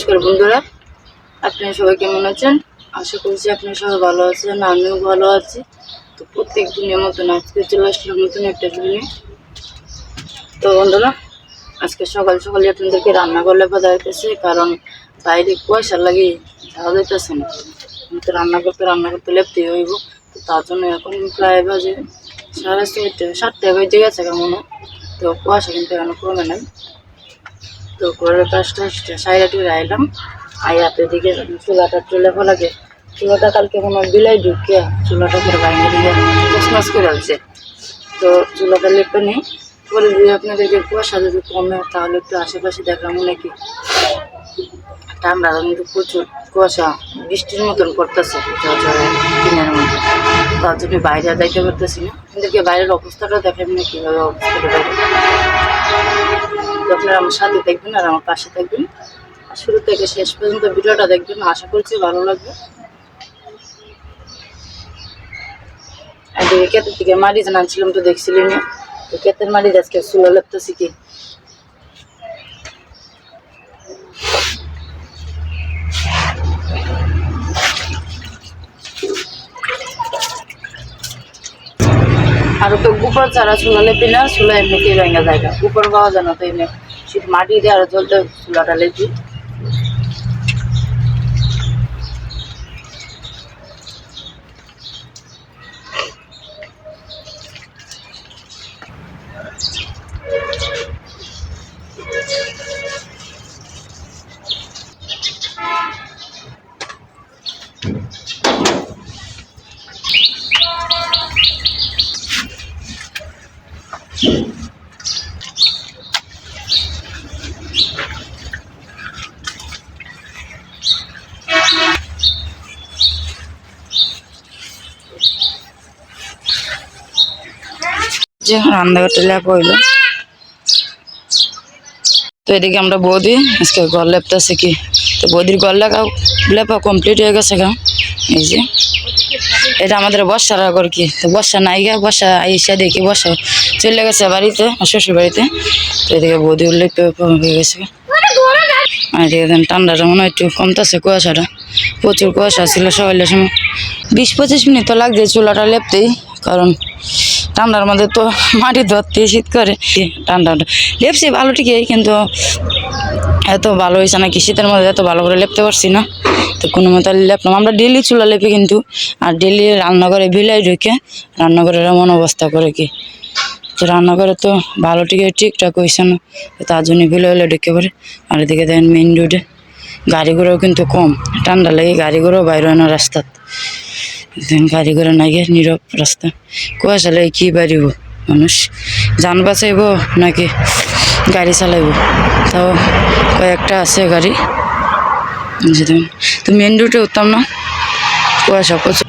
নমস্কার বন্ধুরা। আপনারা সবাই কেমন আছেন? আশা করছি আপনারা সবাই ভালো আছেন, আমিও ভালো আছি। তো প্রত্যেক দিনের মতন আজকে চলে আসলাম নতুন একটা দিনে তো বন্ধুরা, আজকে সকাল সকালে আপনাদেরকে রান্না করলে বাধা হইতেছে কারণ বাইরে কুয়াশা লাগে যাওয়া যাইতেছে না। তো রান্না করতে রান্না করতে লেপতেই হইব, তো তার জন্য এখন প্রায় বাজে সাড়ে ছয়টা সাতটা বেজে গেছে কেমন তো কুয়াশা কিন্তু এখন কমে নাই। তো ঘরের কাজটা সাইডে টুরে আইলাম আই হাতের দিকে চুলাটা চুলে ফেলাকে চুলাটা কালকে মনে হয় বিলাই ঢুকিয়ে চুলাটা করে বাইরে দিয়ে কসমাস করে আছে তো চুলাটা লেপে নেই। পরে যদি আপনাদেরকে কুয়াশা যদি কমে তাহলে একটু আশেপাশে দেখলাম নাকি? ঠান্ডা কিন্তু প্রচুর কুয়াশা, বৃষ্টির মতন করতেছে দিনের মধ্যে। তার জন্য বাইরে যাইতে পারতেছি না। আপনাদেরকে বাইরের অবস্থাটা দেখেন না কীভাবে অবস্থাটা বাইরে। তো আপনারা আমার সাথে দেখবেন আর আমার পাশে থাকবেন আর শুরু থেকে শেষ পর্যন্ত ভিডিওটা দেখবেন। আশা করছি ভালো লাগবে। আর ক্ষেতের থেকে মাটি জানছিলাম তো দেখছিলেন ক্ষেতের মাটি আজকে চুলো লাগতেছি কি? আর তো গুপর ছাড়া চুলা লেপি না চুলা এমনিতেই ভেঙে যায়। না গুপর পাওয়া যায় তো এমনি। মাটি দিয়ে আর জলটা চুলাটা লেপি যে রান্নাঘরটা লেপা হইল তো এদিকে আমরা বৌদি, আজকে ঘর লেপতেছি কি? তো বৌদির ঘর লেখা লেপা কমপ্লিট হয়ে গেছে গা। এই যে। এটা আমাদের বর্ষার ঘর কি? তো বর্ষা নাই গা, বর্ষা আইসা দেখি বর্ষা চলে গেছে বাড়িতে শ্বশুর বাড়িতে। তো এদিকে বৌদি লেপে হয়ে গেছে আর এদিকে ঠান্ডাটা মনে হয় একটু কমতেছে কুয়াশাটা। প্রচুর কুয়াশা ছিল সকালের সময়। বিশ পঁচিশ মিনিট তো লাগছে চুলাটা লেপতেই, কারণ ঠান্ডার মধ্যে তো মাটি ধরতে শীত করে। ঠান্ডাটা লেপছি ভালো ঠিকই, কিন্তু এত ভালো হয়েছে নাকি? শীতের মধ্যে এত ভালো করে লেপতে পারছি না। তো কোনো মতো লেপলাম আমরা ডেলি চুলা লেপি কিন্তু, আর ডেলি রান্নাঘরে বিলাই ঢুকে রান্নাঘরের এমন অবস্থা করে কি? তো রান্নাঘরে তো ভালো ঠিক ঠিকঠাক হয়েছে না। তার জন্য বিলে হলে ঢুকে পড়ে। আর এদিকে দেখেন মেইন রোডে গাড়ি ঘোড়াও কিন্তু কম। ঠান্ডা লাগে গাড়ি ঘোড়াও বাইরে হয় না রাস্তাত। গাড়ি ঘোড়া নাই গিয়ে নীরব রাস্তা। কুয়াশা লাগে কী বাড়িব মানুষ? যান বাঁচাইব নাকি গাড়ি চালাইব? তাও কয়েকটা আছে গাড়ি। তো মেন রুটে উঠতাম না, কুয়াশা প্রচুর।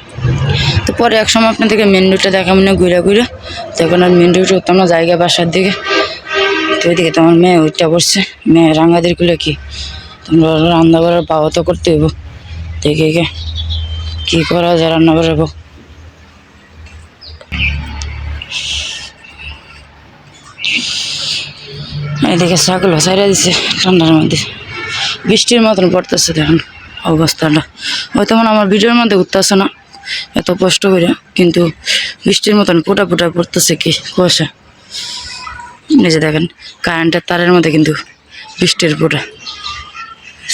তো পরে এক সময় আপনাদেরকে মেন রুটটা দেখা মনে ঘুরে ঘুরে। তখন আর মেন রুটে উঠতাম না, জায়গা বাসার দিকে। তো ওইদিকে তোমার মেয়ে ওইটা পড়ছে। মেয়ে রাঙ্গাদেরগুলো কি? তোমরা রান্না করার পাওয়া তো করতে হইব। দেখে কি করা যায় রান্না বউ এদিকে ছাগল ছাইরা দিছে ঠান্ডার মধ্যে। বৃষ্টির মতন পড়তেছে দেখুন অবস্থাটা। মনে হয় আমার ভিডিওর মধ্যে উঠতেছে না, এত কষ্ট করে, কিন্তু বৃষ্টির মতন ফুটা ফুটা পড়তেছে কি কুয়াশা। যে দেখেন, কারেন্টের তারের মধ্যে কিন্তু বৃষ্টির ফুটা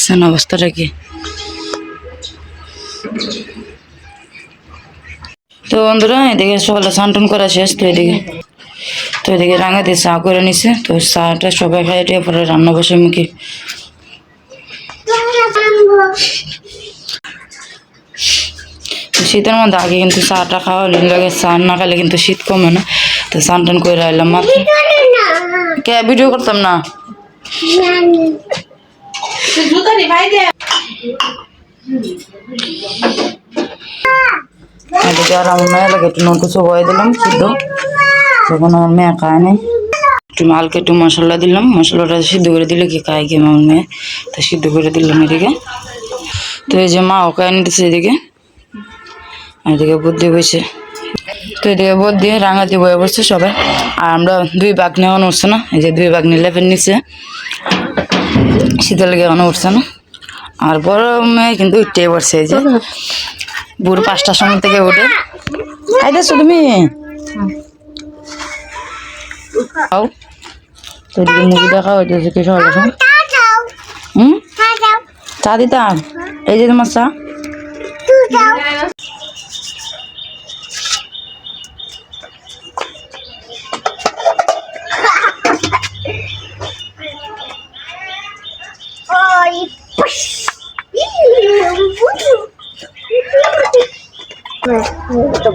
সেন অবস্থাটা কি? তো বন্ধুরা, এদিকে সকালে স্নান করা শেষ, তো এদিকে তো এদিকে রাঙাতে চা করে নিছে। তো চাটা সবাই খাই দিয়ে পরে রান্না বসে মুখে। শীতের মধ্যে আগে কিন্তু চাটা খাওয়া লাগে চান না খাইলে কিন্তু শীত কমে না। তো স্নান টান করে আইলাম মাত্র। কে ভিডিও করতাম না? মেয়ে দিলাম, সিদ্ধ। মেয়ে একটু একটু মশলা দিলাম, মশলাটা সিদ্ধ করে কি কি মেয়ে? সিদ্ধ করে দিলাম এদিকে। তো এই যে মা এদিকে। এদিকে বুদ্ধি তো এদিকে দিয়ে রাঙাতি বয়ে বসছে সবাই। আর আমরা দুই বাঘ নেওয়ানো উঠছে না, এই যে দুই বাঘ নিলে ফের শীতের লেগে এখনও উঠছে না। আর বড় মেয়ে কিন্তু উঠতে পড়ছে এই যে। ভোর পাঁচটার সময় থেকে ওঠে খাইতেছো তুমি? খাও। তো মুভি দেখা হইতেছে কি হুম? চা দিতাম। এই যে তোমার চা।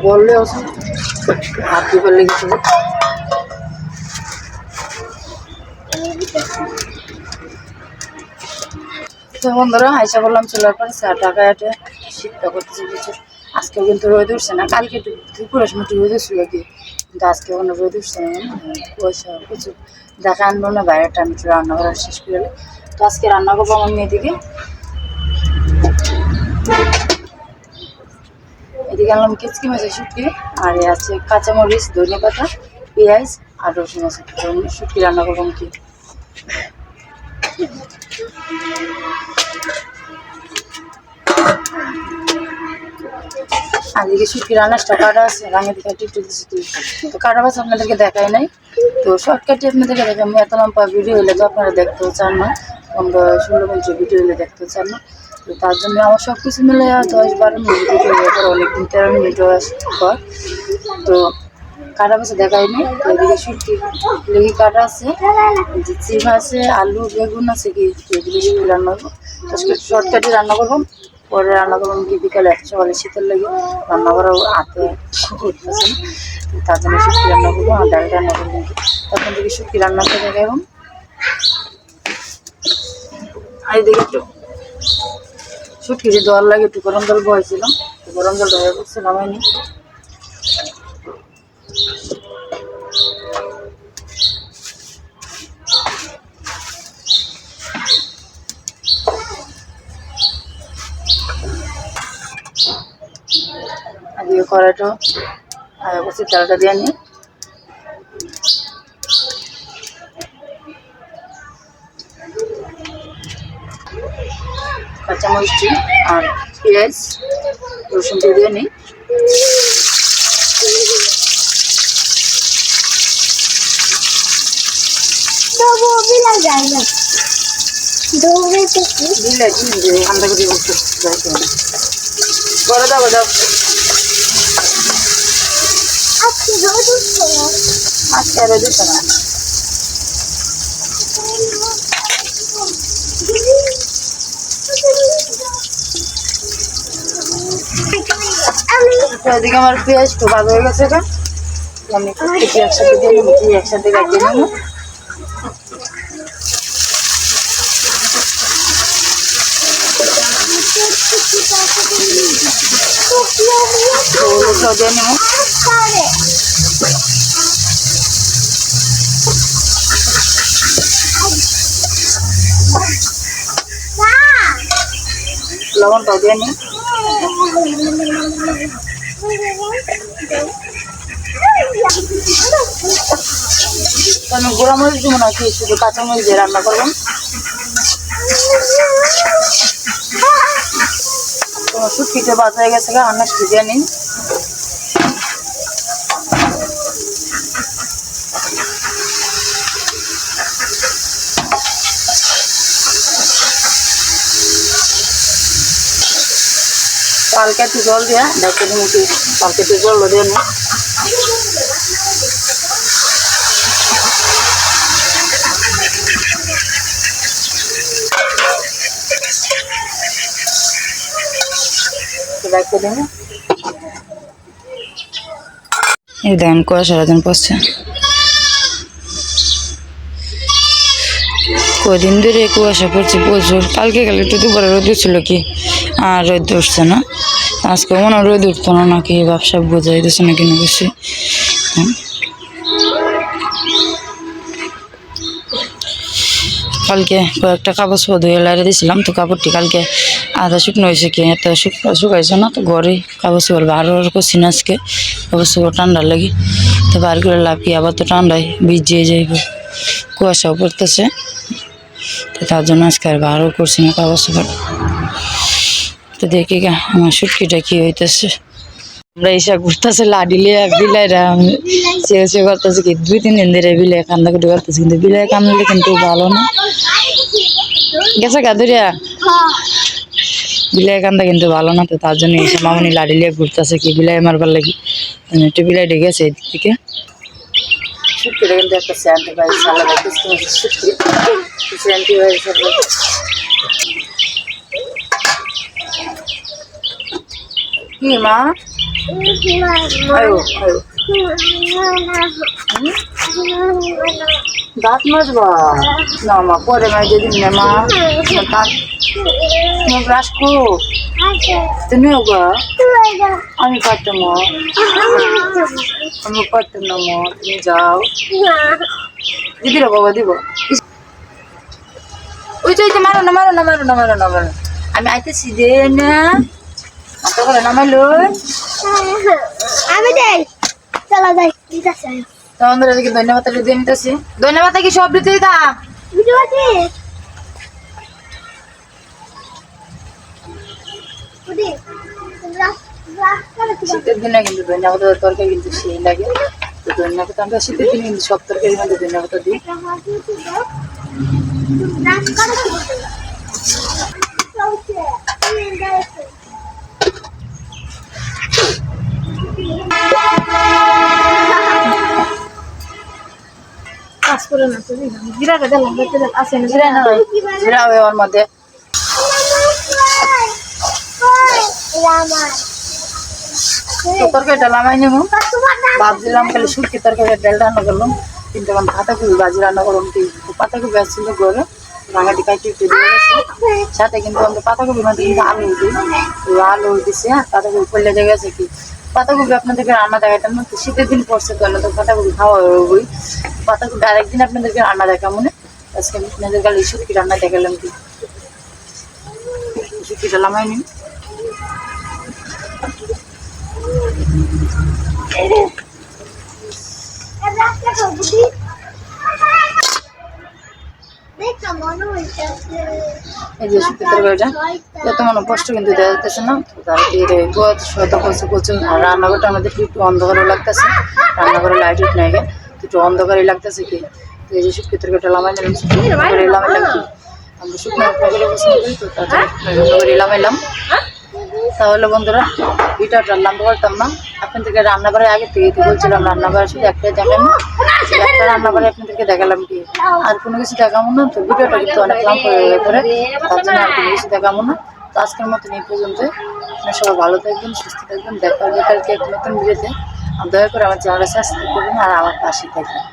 বললে হাত দিয়ে ফেলে গেছিল তো বন্ধুরা, আইসা বললাম চলার পরে স্যার ঢাকা হাটে শীতটা করতেছে প্রচুর আজকে কিন্তু রোদ উঠছে না, কালকে দুপুরের সময় একটু রোদ উঠছিল কি, কিন্তু আজকে কোনো রোদ উঠছে না কুয়াশা প্রচুর দেখা আনব না, বাইরেটা আমি একটু রান্না করা শেষ করে। তো আজকে রান্না করব আমার মেয়েদিকে। এদিকে আনলাম কিচকি মাছের শুটকি, আর এ আছে কাঁচামরিচ, ধনে পাতা, পেঁয়াজ আর রসুন আছে। শুটকি রান্না করব কি শুটকি রান্নাটা কাটা আছে দিকে তো বাস আপনাদেরকে দেখাই নাই। তো আপনাদেরকে এত লম্বা ভিডিও হলে তো আপনারা দেখতেও চান না পনেরো ষোলো মিনিটের ভিডিও হলে দেখতেও চান না। তো তার জন্য আমার সব কিছু মিলে দশ বারো মিনিট পর অনেকদিন তেরো মিনিট পর। তো কাটা বাসা দেখাইনি তো এদিকে শুটকি। লেগে কাটা আছে চিপ আছে, আলু, বেগুন আছে কি? এদিকে শুটকি রান্না করব। তো শর্টকাটে রান্না করব। পরে রান্না করব কি বিকালে সকালে শীতের লেগে। রান্না করা হাতে না। তার জন্য শুটকি রান্না করব, আর ডাল রান্না করব তখন থেকে শুটকি রান্না করে দেখাবো। আর এদিকে একটু শুটকি দেওয়ার লাগে একটু গরম জল বয়েছিলাম গরম জল হয়ে পড়ছে নামাইনি। দিয়ে কড়াইটা আর বসে তেলটা দিয়ে নিই কাঁচামরিচটি আর পেঁয়াজ রসুনটা দিয়ে নিই। যায় না। দৌড়াইতে কি দিলে দিয়ে ঠান্ডা করে বসে করে দাও দাও আজকে রোদ উঠছে না আজকে আর দিতে না আমি তো এদিকে আমার পেঁয়াজ তো ভালো হয়ে গেছে এটা আমি কিছু একসাথে দিয়ে নেব একসাথে গাছিয়ে নেব। দিয়ে নেব। পারে লবণটাও দিয়ে নিই তো আমি গোড়া মরিচ দেবো না কি শুধু কাঁচা মরিচ দিয়ে রান্না করব তো শুটকিতে বাদ হয়ে গেছে অনেক দিয়ে নিন। কালকে একটু জল দিয়া দেখতে মুখে কালকে একটু জল দিয়ে নি। দেখতে দিন এই দেন কুয়াশা রাজন পড়ছে কদিন ধরে কুয়াশা পড়ছে প্রচুর। কালকে কালে একটু দুপুরে রোদ ছিল কি? আর রোদ উঠছে না। আজকে মনে হয় রোদ উঠতো না, নাকি ব্যবসা বোঝা যেতেছে না বেশি। কালকে কয়েকটা কাপড় চোপড় ধুয়ে লাইরে দিয়েছিলাম তো কাপড়টি কালকে আধা শুকনো হয়েছে কি, এত শুকাইছে না, তো ঘরে কাপড় চোপড় বার করছি না আজকে। কাপড় চোপড় ঠান্ডা লাগে, তো বার করে লাভ কি আবার তো ঠান্ডায় ভিজিয়ে যাইব। কুয়াশাও পড়তেছে, তো তার জন্য আজকে আর বারও করছি না কাগজ তো দেখি গা আমার সুটকিটা কি হইতেছে আমরা এসে ঘুরতেছে লাডিলে বিলাইরা সে সে করতেছে কি দুই তিন দিন ধরে বিলাই কান্দা কুটি করতেছে কিন্তু বিলাই কান্দলে কিন্তু ভালো না গেছে গাদুরিয়া বিলাই কান্দা কিন্তু ভালো না তো তার জন্য এসে মামনি লাড়ি লিয়ে ঘুরতেছে কি বিলাই মারবার লাগি একটু বিলাই ডেকেছে এদিক থেকে কিন্তু একটা স্যান্টি সালা হয়ে কি মা দাঁত মাজবা না মা পরে মাইজে দিন না মা দাঁত মুখ রাসকো তুমিও গা আমি পারতাম আমি পারতাম না মা তুমি যাও দিদিরা বাবা দিব ওই তো মারো না মারো না মারো না মারো না মারো আমি আইতেছি দে না মাথা করে নামাইলো আমি দেই চলো যাই ঠিক আছে তোমাদের এদিকে ধন্যবাদ দিয়ে নিতেছি? ধন্যবাদ কি সব দিতেই দা বুঝতে পারছিস শীতের দিনে কিন্তু ধন্যবাদ তরকারি কিন্তু সেই লাগে। তো ধন্যবাদ আমরা শীতের দিনে কিন্তু সব তরকারির মধ্যে ধন্যবাদ দিই। কাজ জিরা মধ্যে। শুটকি তরকারি করলাম। কিন্তু পাতাকপি কি দিয়ে কিন্তু মধ্যে কিন্তু আলু দিই। আলু দিছে পাতাকপি জায়গা গেছে কি পাতাকপি আপনাদেরকে রান্না দেখাইতাম না। শীতের দিন পড়ছে তো তো পাতাকপি খাওয়া হবই পাতাকপি আরেকদিন আপনাদেরকে রান্না দেখা মনে আজকে আমি আপনাদের শুটকি রান্না দেখালাম কি? লামাই নিন এই যে এত মনে কিন্তু যাচ্ছে না। তো তার দিয়ে গোয়াত শত কচু কচু রান্নাঘরটা আমাদের একটু অন্ধকারে লাগতেছে। রান্নাঘরে লাইট উঠ নাই একটু অন্ধকারই লাগতেছে কি? তো এই যে শুটকি তরকারিটা লামাই নিলাম শুটকি তরকারি লামাইলাম কি। আমরা শুকনো তরকারি করি তো শুকনো তরকারি লামাইলাম তাহলে বন্ধুরা ভিডিওটা লম্বা করতাম না। আপনাদেরকে রান্নাবাড়ি আগে থেকে তো বলছিলাম রান্নাবাড়ি শুধু একটাই দেখানো একটা রান্নাবাড়ি আপনাদেরকে দেখালাম কি? আর কোনো কিছু দেখাবো না তো ভিডিওটা কিন্তু অনেক লম্বা হয়ে পরে। তার জন্য আর কোনো কিছু দেখাবো না। তো আজকের মতন এই পর্যন্ত আপনারা সবাই ভালো থাকবেন সুস্থ থাকবেন। দেখা হবে কালকে এক নতুন ভিডিওতে। দয়া করে আমার চ্যানেলটা সাবস্ক্রাইব করবেন আর আমার পাশে থাকবেন